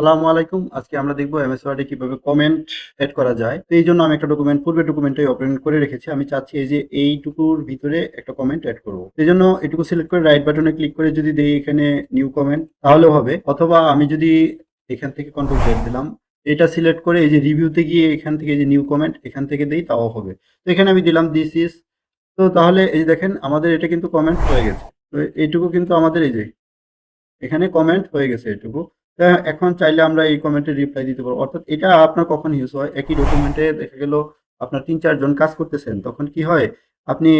আসসালামু আলাইকুম। আজকে আমরা দেখব এমএস ওয়ার্ডে কীভাবে কমেন্ট এড করা যায়। তো এই জন্য আমি একটা ডকুমেন্ট পূর্বে ডকুমেন্টে ওপেন করে রেখেছি। আমি চাচ্ছি এই যে এইটুকুর ভিতরে একটা কমেন্ট অ্যাড করব। এই জন্য এটুকু সিলেক্ট করে রাইট বাটনে ক্লিক করে যদি দেই এখানে নিউ কমেন্ট তাহলে হবে। অথবা আমি যদি এখান থেকে কন্ট্রোল জেড দিলাম, এটা সিলেক্ট করে এই যে রিভিউতে গিয়ে এখান থেকে যে নিউ কমেন্ট এখান থেকে দেই, তাও হবে। তো এখানে আমি দিলাম দিস ইজ তো তাহলে এই যে দেখেন, আমাদের এটা কিন্তু কমেন্ট হয়ে গেছে। তো এইটুকু কিন্তু আমাদের এই যে, এখানে কমেন্ট হয়ে গেছে এটুকু এখন চাইলে আমরা এই কমেন্টে রিপ্লাই দিতে পারব। অর্থাৎ এটা আপনার কখন ইউজ হয়? একই ডকুমেন্টে দেখা গেল আপনার তিন চারজন কাজ করতেছেন, তখন কি হয়? আপনি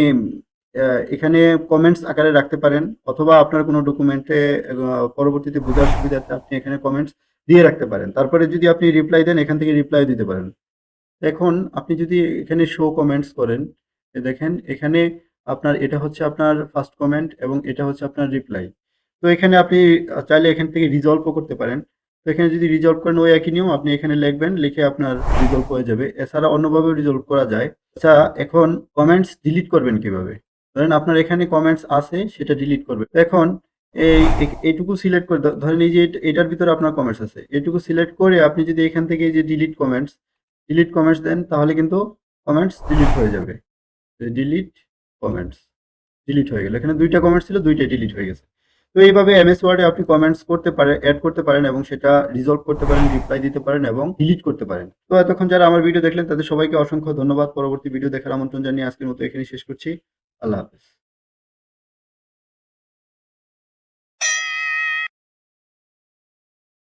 এখানে কমেন্টস আকারে রাখতে পারেন, অথবা আপনার কোনো ডকুমেন্টে পরবর্তীতে বোঝার সুবিধার্থে আপনি এখানে কমেন্টস দিয়ে রাখতে পারেন। তারপরে যদি আপনি রিপ্লাই দেন, এখান থেকে রিপ্লাই দিতে পারেন। এখন আপনি যদি এখানে শো কমেন্টস করেন দেখেন এখানে আপনার, এটা হচ্ছে আপনার ফার্স্ট কমেন্ট এবং এটা হচ্ছে আপনার রিপ্লাই তো এখানে আপনি, চাইলে এখান থেকে রিজলভও করতে পারেন। তো এখানে যদি রিজলভ করেন, ওই একই নিয়ম আপনি এখানে লিখবেন, লিখে আপনার রিজলভ হয়ে যাবে। এছাড়া অন্যভাবেও রিজলভ করা যায়। আচ্ছা এখন কমেন্টস ডিলিট করবেন কীভাবে? ধরেন আপনার এখানে কমেন্টস আছে, সেটা ডিলিট করবে। এখন এই এইটুকু সিলেক্ট করে ধরেন এই যে এটার ভিতরে আপনার কমেন্টস আছে। এইটুকু সিলেক্ট করে আপনি যদি এখান থেকে যে ডিলিট কমেন্টস ডিলিট কমেন্টস দেন, তাহলে কিন্তু কমেন্টস ডিলিট হয়ে যাবে। ডিলিট কমেন্টস ডিলিট হয়ে গেল। এখানে দুইটা কমেন্টস ছিল, দুইটাই ডিলিট হয়ে গেছে। তো এইভাবে এমএস ওয়ার্ডে আপনি কমেন্টস করতে পারেন অ্যাড করতে পারেন এবং সেটা রিজলভ করতে পারেন রিপ্লাই দিতে পারেন এবং ডিলিট করতে পারেন। তো এতক্ষণ যারা আমার ভিডিও দেখলেন, তাদের সবাইকে অসংখ্য ধন্যবাদ। পরবর্তী ভিডিও দেখার আমন্ত্রণ জানিয়ে আজকের মতো এখানে শেষ করছি। আল্লাহ হাফেজ।